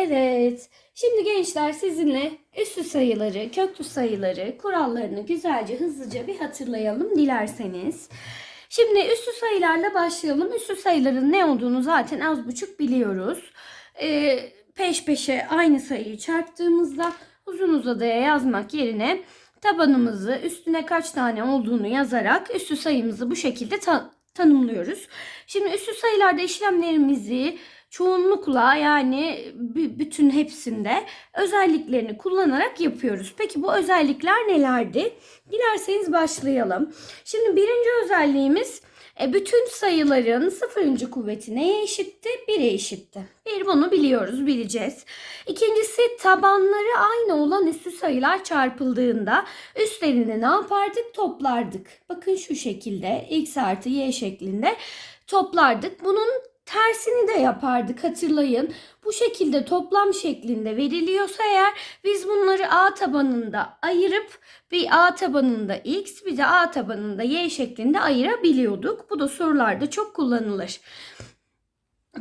Evet. Şimdi gençler sizinle üstü sayıları, köklü sayıları, kurallarını güzelce hızlıca bir hatırlayalım dilerseniz. Şimdi üstü sayılarla başlayalım. Üstü sayıların ne olduğunu zaten az buçuk biliyoruz. Ee, peş peşe aynı sayıyı çarptığımızda uzun uzadıya yazmak yerine tabanımızı üstüne kaç tane olduğunu yazarak üstü sayımızı bu şekilde ta- tanımlıyoruz. Şimdi üstü sayılarda işlemlerimizi çoğunlukla yani bütün hepsinde özelliklerini kullanarak yapıyoruz. Peki bu özellikler nelerdi? Dilerseniz başlayalım. Şimdi birinci özelliğimiz e, bütün sayıların sıfırıncı kuvveti neye eşitti? 1'e eşitti. Bir bunu biliyoruz, bileceğiz. İkincisi tabanları aynı olan üstü sayılar çarpıldığında üstlerini ne yapardık? Toplardık. Bakın şu şekilde x artı y şeklinde toplardık. Bunun tersini de yapardık hatırlayın. Bu şekilde toplam şeklinde veriliyorsa eğer biz bunları a tabanında ayırıp bir a tabanında x bir de a tabanında y şeklinde ayırabiliyorduk. Bu da sorularda çok kullanılır.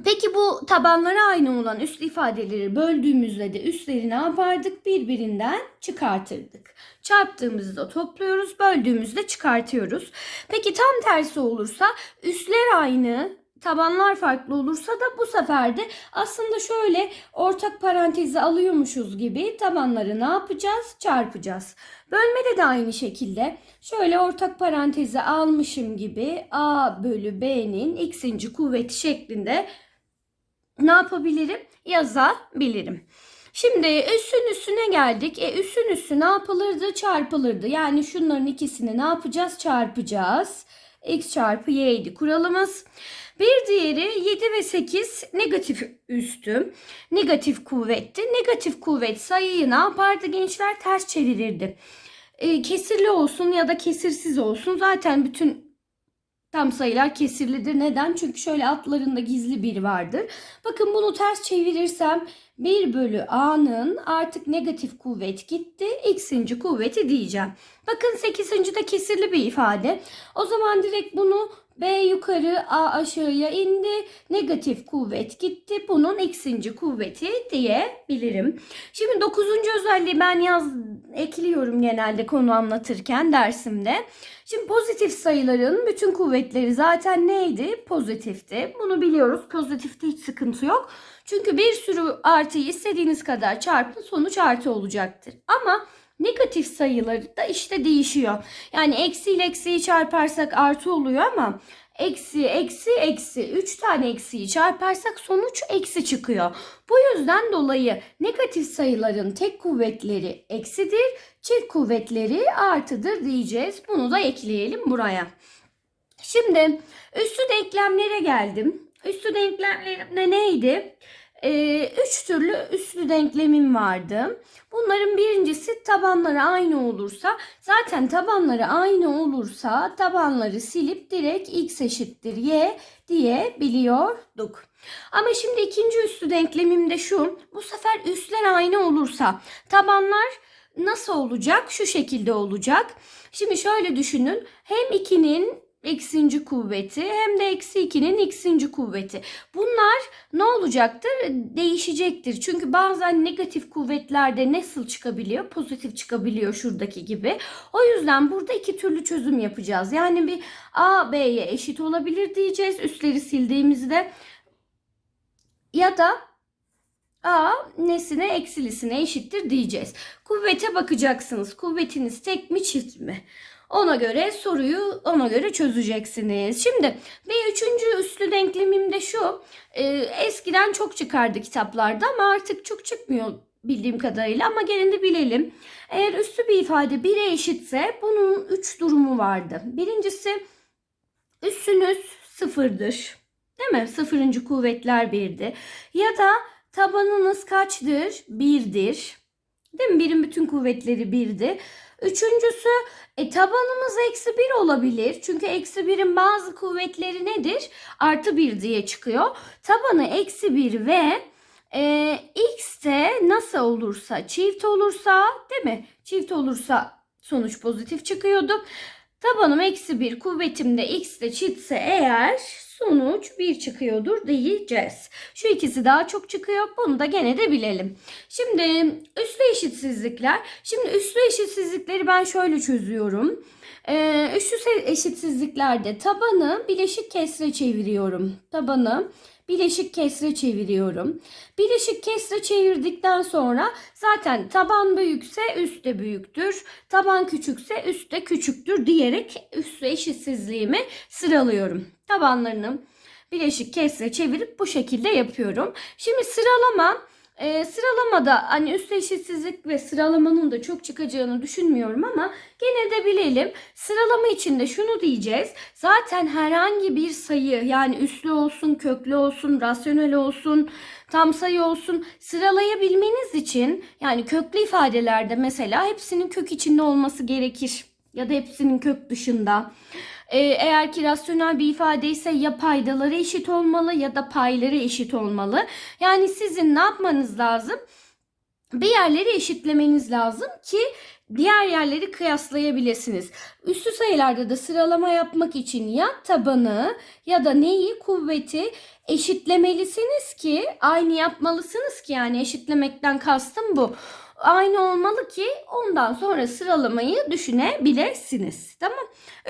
Peki bu tabanları aynı olan üst ifadeleri böldüğümüzde de üstleri ne yapardık? Birbirinden çıkartırdık. Çarptığımızda topluyoruz, böldüğümüzde çıkartıyoruz. Peki tam tersi olursa üstler aynı, tabanlar farklı olursa da bu sefer de aslında şöyle ortak parantezi alıyormuşuz gibi tabanları ne yapacağız? Çarpacağız. Bölmede de aynı şekilde şöyle ortak parantezi almışım gibi a bölü b'nin x'inci kuvveti şeklinde ne yapabilirim? Yazabilirim. Şimdi üssün üstüne geldik. E üssün üssü ne yapılırdı? Çarpılırdı. Yani şunların ikisini ne yapacağız? Çarpacağız. x çarpı y'ydi kuralımız. Bir diğeri 7 ve 8 negatif üstü. Negatif kuvvetti. Negatif kuvvet sayıyı ne yapardı gençler? Ters çevirirdi. E, kesirli olsun ya da kesirsiz olsun. Zaten bütün tam sayılar kesirlidir. Neden? Çünkü şöyle altlarında gizli bir vardır. Bakın bunu ters çevirirsem 1 bölü a'nın artık negatif kuvvet gitti. X'inci kuvveti diyeceğim. Bakın 8. de kesirli bir ifade. O zaman direkt bunu B yukarı A aşağıya indi. Negatif kuvvet gitti. Bunun x'inci kuvveti diyebilirim. Şimdi 9. özelliği ben yaz ekliyorum genelde konu anlatırken dersimde. Şimdi pozitif sayıların bütün kuvvetleri zaten neydi? Pozitifti. Bunu biliyoruz. Pozitifte hiç sıkıntı yok. Çünkü bir sürü artıyı istediğiniz kadar çarpın sonuç artı olacaktır. Ama negatif sayıları da işte değişiyor. Yani eksi ile eksiyi çarparsak artı oluyor ama eksi eksi eksi 3 tane eksiyi çarparsak sonuç eksi çıkıyor. Bu yüzden dolayı negatif sayıların tek kuvvetleri eksidir, çift kuvvetleri artıdır diyeceğiz. Bunu da ekleyelim buraya. Şimdi üstü denklemlere geldim. Üstü denklemlerimde neydi? Ee, üç türlü üslü denklemim vardı. Bunların birincisi tabanları aynı olursa zaten tabanları aynı olursa tabanları silip direkt x eşittir y diyebiliyorduk. Ama şimdi ikinci üslü denklemim de şu. Bu sefer üsler aynı olursa tabanlar nasıl olacak? Şu şekilde olacak. Şimdi şöyle düşünün. Hem 2'nin x'inci kuvveti hem de eksi 2'nin x'inci kuvveti. Bunlar ne olacaktır? Değişecektir. Çünkü bazen negatif kuvvetlerde nasıl çıkabiliyor? Pozitif çıkabiliyor şuradaki gibi. O yüzden burada iki türlü çözüm yapacağız. Yani bir a b'ye eşit olabilir diyeceğiz. Üstleri sildiğimizde ya da a nesine eksilisine eşittir diyeceğiz. Kuvvete bakacaksınız. Kuvvetiniz tek mi çift mi? Ona göre soruyu ona göre çözeceksiniz. Şimdi bir üçüncü üslü denklemim de şu. Ee, eskiden çok çıkardı kitaplarda ama artık çok çıkmıyor bildiğim kadarıyla ama gene de bilelim. Eğer üslü bir ifade 1'e eşitse bunun 3 durumu vardı. Birincisi üssünüz sıfırdır. Değil mi? Sıfırıncı kuvvetler birdi. Ya da tabanınız kaçtır? Birdir. Değil mi? Birin bütün kuvvetleri birdi. Üçüncüsü e, tabanımız eksi bir olabilir. Çünkü eksi birin bazı kuvvetleri nedir? Artı bir diye çıkıyor. Tabanı eksi bir ve e, x de nasıl olursa çift olursa değil mi? Çift olursa sonuç pozitif çıkıyordu. Tabanım eksi bir kuvvetim de x de çiftse eğer sonuç 1 çıkıyordur diyeceğiz. Şu ikisi daha çok çıkıyor. Bunu da gene de bilelim. Şimdi üslü eşitsizlikler. Şimdi üslü eşitsizlikleri ben şöyle çözüyorum. Ee, üslü eşitsizliklerde tabanı bileşik kesre çeviriyorum. Tabanı bileşik kesre çeviriyorum. Bileşik kesre çevirdikten sonra zaten taban büyükse üst de büyüktür. Taban küçükse üst de küçüktür diyerek üstü eşitsizliğimi sıralıyorum. Tabanlarını bileşik kesre çevirip bu şekilde yapıyorum. Şimdi sıralama e, sıralamada hani üst eşitsizlik ve sıralamanın da çok çıkacağını düşünmüyorum ama gene de bilelim. Sıralama içinde şunu diyeceğiz. Zaten herhangi bir sayı yani üslü olsun, köklü olsun, rasyonel olsun, tam sayı olsun sıralayabilmeniz için yani köklü ifadelerde mesela hepsinin kök içinde olması gerekir ya da hepsinin kök dışında. Ee, eğer ki rasyonel bir ifade ise ya paydaları eşit olmalı ya da payları eşit olmalı. Yani sizin ne yapmanız lazım? Bir yerleri eşitlemeniz lazım ki diğer yerleri kıyaslayabilirsiniz. Üstü sayılarda da sıralama yapmak için ya tabanı ya da neyi kuvveti eşitlemelisiniz ki aynı yapmalısınız ki yani eşitlemekten kastım bu aynı olmalı ki ondan sonra sıralamayı düşünebilirsiniz. Tamam.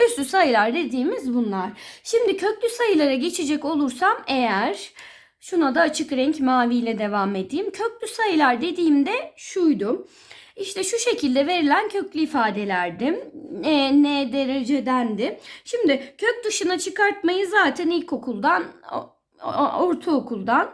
Üslü sayılar dediğimiz bunlar. Şimdi köklü sayılara geçecek olursam eğer şuna da açık renk maviyle devam edeyim. Köklü sayılar dediğimde şuydu. İşte şu şekilde verilen köklü ifadelerdi. E, n derecedendi. Şimdi kök dışına çıkartmayı zaten ilkokuldan, ortaokuldan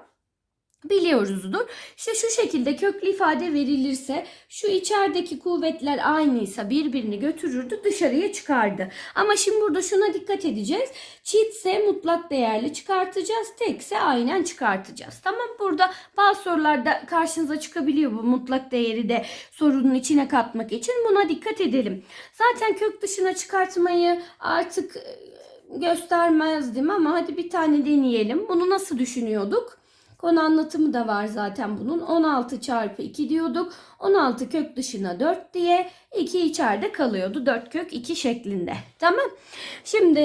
biliyoruzdur. İşte şu şekilde köklü ifade verilirse şu içerideki kuvvetler aynıysa birbirini götürürdü dışarıya çıkardı. Ama şimdi burada şuna dikkat edeceğiz. Çiftse mutlak değerli çıkartacağız. Tekse aynen çıkartacağız. Tamam burada bazı sorularda karşınıza çıkabiliyor bu mutlak değeri de sorunun içine katmak için buna dikkat edelim. Zaten kök dışına çıkartmayı artık e, göstermezdim ama hadi bir tane deneyelim. Bunu nasıl düşünüyorduk? Konu anlatımı da var zaten bunun. 16 çarpı 2 diyorduk. 16 kök dışına 4 diye 2 içeride kalıyordu. 4 kök 2 şeklinde. Tamam. Şimdi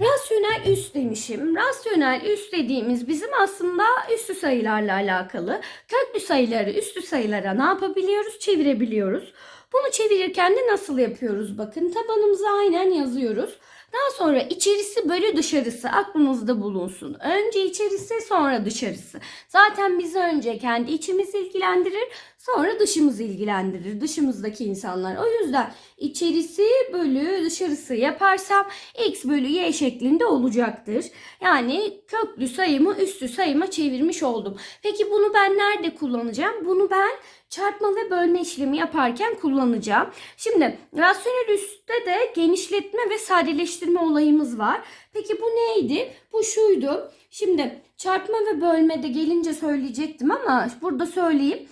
rasyonel üst demişim. Rasyonel üst dediğimiz bizim aslında üstü sayılarla alakalı. Köklü sayıları üstü sayılara ne yapabiliyoruz? Çevirebiliyoruz. Bunu çevirirken de nasıl yapıyoruz? Bakın tabanımıza aynen yazıyoruz. Daha sonra içerisi bölü dışarısı aklınızda bulunsun. Önce içerisi sonra dışarısı. Zaten bizi önce kendi içimiz ilgilendirir sonra dışımız ilgilendirir. Dışımızdaki insanlar. O yüzden içerisi bölü dışarısı yaparsam x bölü y şeklinde olacaktır. Yani köklü sayımı üstü sayıma çevirmiş oldum. Peki bunu ben nerede kullanacağım? Bunu ben çarpma ve bölme işlemi yaparken kullanacağım. Şimdi rasyonel üstte de genişletme ve sadeleştirme olayımız var. Peki bu neydi? Bu şuydu. Şimdi çarpma ve bölmede gelince söyleyecektim ama burada söyleyeyim.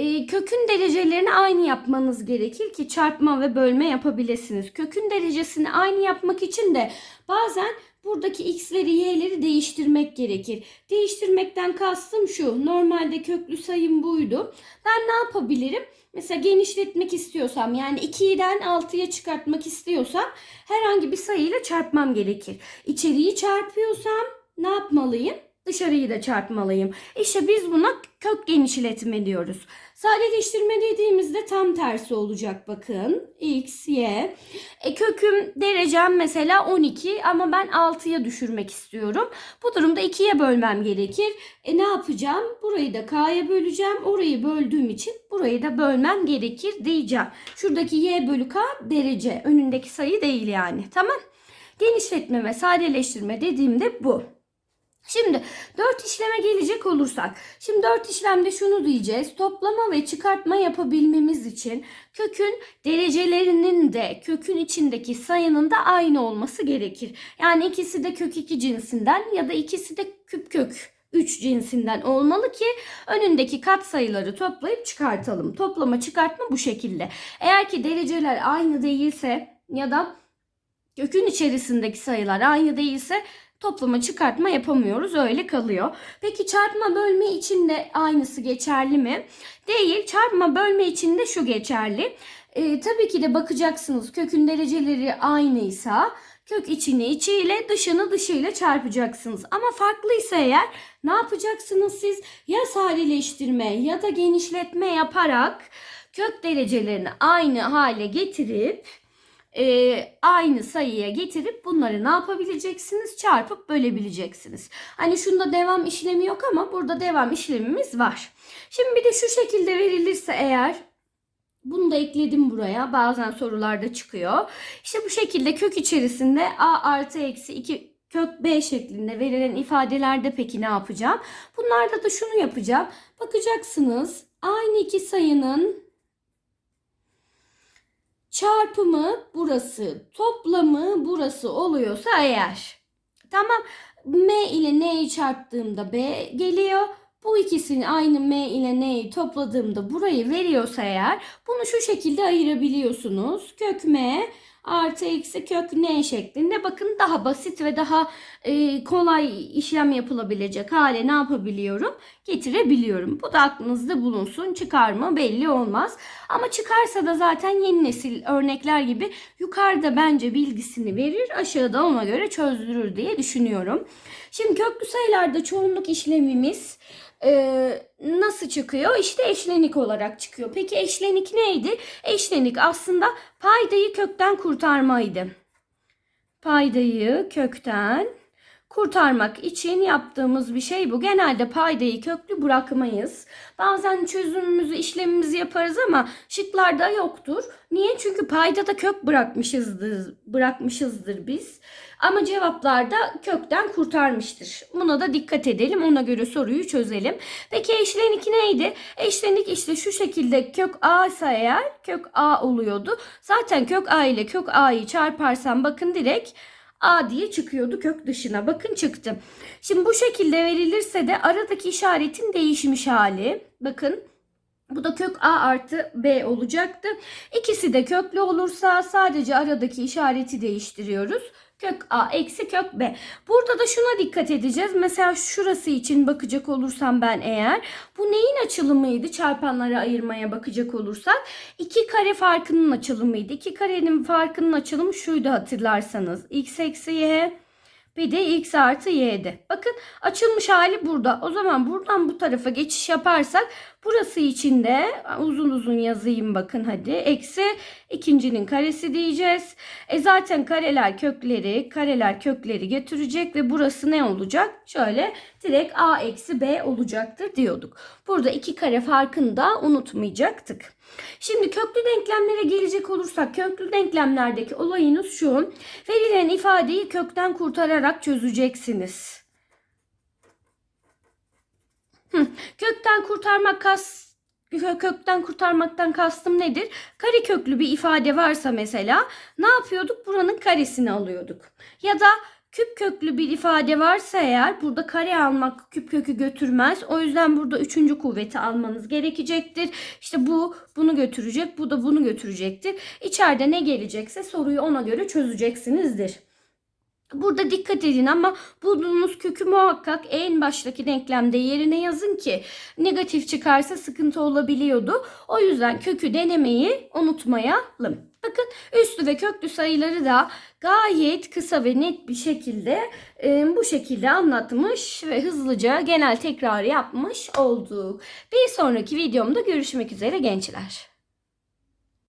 E, kökün derecelerini aynı yapmanız gerekir ki çarpma ve bölme yapabilirsiniz. Kökün derecesini aynı yapmak için de bazen buradaki x'leri y'leri değiştirmek gerekir. Değiştirmekten kastım şu. Normalde köklü sayım buydu. Ben ne yapabilirim? Mesela genişletmek istiyorsam yani 2'den 6'ya çıkartmak istiyorsam herhangi bir sayıyla çarpmam gerekir. İçeriği çarpıyorsam ne yapmalıyım? Dışarıyı da çarpmalıyım. İşte biz buna kök genişletme diyoruz. Sadeleştirme dediğimizde tam tersi olacak bakın. X, Y. E, köküm derecem mesela 12 ama ben 6'ya düşürmek istiyorum. Bu durumda 2'ye bölmem gerekir. E ne yapacağım? Burayı da K'ya böleceğim. Orayı böldüğüm için burayı da bölmem gerekir diyeceğim. Şuradaki Y bölü K derece. Önündeki sayı değil yani. Tamam. Genişletme ve sadeleştirme dediğimde bu. Şimdi dört işleme gelecek olursak. Şimdi dört işlemde şunu diyeceğiz. Toplama ve çıkartma yapabilmemiz için kökün derecelerinin de kökün içindeki sayının da aynı olması gerekir. Yani ikisi de kök 2 cinsinden ya da ikisi de küp kök 3 cinsinden olmalı ki önündeki kat sayıları toplayıp çıkartalım. Toplama çıkartma bu şekilde. Eğer ki dereceler aynı değilse ya da kökün içerisindeki sayılar aynı değilse toplama çıkartma yapamıyoruz. Öyle kalıyor. Peki çarpma bölme için de aynısı geçerli mi? Değil. Çarpma bölme için de şu geçerli. E, tabii ki de bakacaksınız kökün dereceleri aynıysa kök içini içiyle dışını dışıyla çarpacaksınız. Ama farklıysa eğer ne yapacaksınız siz? Ya sadeleştirme ya da genişletme yaparak kök derecelerini aynı hale getirip e, aynı sayıya getirip bunları ne yapabileceksiniz? Çarpıp bölebileceksiniz. Hani şunda devam işlemi yok ama burada devam işlemimiz var. Şimdi bir de şu şekilde verilirse eğer bunu da ekledim buraya. Bazen sorularda çıkıyor. İşte bu şekilde kök içerisinde a artı eksi 2 kök b şeklinde verilen ifadelerde peki ne yapacağım? Bunlarda da şunu yapacağım. Bakacaksınız aynı iki sayının çarpımı burası, toplamı burası oluyorsa eğer. Tamam. M ile N'yi çarptığımda B geliyor. Bu ikisini aynı M ile N'yi topladığımda burayı veriyorsa eğer bunu şu şekilde ayırabiliyorsunuz. Kök M artı eksi kök N şeklinde bakın daha basit ve daha e, kolay işlem yapılabilecek hale ne yapabiliyorum? Getirebiliyorum. Bu da aklınızda bulunsun. Çıkar mı belli olmaz. Ama çıkarsa da zaten yeni nesil örnekler gibi yukarıda bence bilgisini verir. Aşağıda ona göre çözdürür diye düşünüyorum. Şimdi köklü sayılarda çoğunluk işlemimiz e, nasıl çıkıyor? İşte eşlenik olarak çıkıyor. Peki eşlenik neydi? Eşlenik aslında paydayı kökten kurtarmaydı. Paydayı kökten kurtarmak için yaptığımız bir şey bu. Genelde paydayı köklü bırakmayız. Bazen çözümümüzü, işlemimizi yaparız ama şıklarda yoktur. Niye? Çünkü paydada kök bırakmışızdır, bırakmışızdır biz. Ama cevaplarda kökten kurtarmıştır. Buna da dikkat edelim. Ona göre soruyu çözelim. Peki eşlenik neydi? Eşlenik işte şu şekilde kök a ise eğer kök a oluyordu. Zaten kök a ile kök a'yı çarparsam bakın direkt A diye çıkıyordu kök dışına. Bakın çıktı. Şimdi bu şekilde verilirse de aradaki işaretin değişmiş hali. Bakın bu da kök A artı B olacaktı. İkisi de köklü olursa sadece aradaki işareti değiştiriyoruz. Kök A eksi kök B. Burada da şuna dikkat edeceğiz. Mesela şurası için bakacak olursam ben eğer. Bu neyin açılımıydı çarpanlara ayırmaya bakacak olursak? İki kare farkının açılımıydı. İki karenin farkının açılımı şuydu hatırlarsanız. X eksi Y bir de x artı y'di. Bakın açılmış hali burada. O zaman buradan bu tarafa geçiş yaparsak burası için de uzun uzun yazayım bakın hadi. Eksi ikincinin karesi diyeceğiz. E zaten kareler kökleri, kareler kökleri getirecek ve burası ne olacak? Şöyle direkt a eksi b olacaktır diyorduk. Burada iki kare farkını da unutmayacaktık. Şimdi köklü denklemlere gelecek olursak köklü denklemlerdeki olayınız şu. Verilen ifadeyi kökten kurtararak çözeceksiniz. Kökten kurtarmak kas kökten kurtarmaktan kastım nedir? Kare köklü bir ifade varsa mesela ne yapıyorduk? Buranın karesini alıyorduk. Ya da küp köklü bir ifade varsa eğer burada kare almak küp kökü götürmez. O yüzden burada üçüncü kuvveti almanız gerekecektir. İşte bu bunu götürecek, bu da bunu götürecektir. İçeride ne gelecekse soruyu ona göre çözeceksinizdir. Burada dikkat edin ama bulduğunuz kökü muhakkak en baştaki denklemde yerine yazın ki negatif çıkarsa sıkıntı olabiliyordu. O yüzden kökü denemeyi unutmayalım. Bakın üslü ve köklü sayıları da gayet kısa ve net bir şekilde e, bu şekilde anlatmış ve hızlıca genel tekrar yapmış olduk. Bir sonraki videomda görüşmek üzere gençler.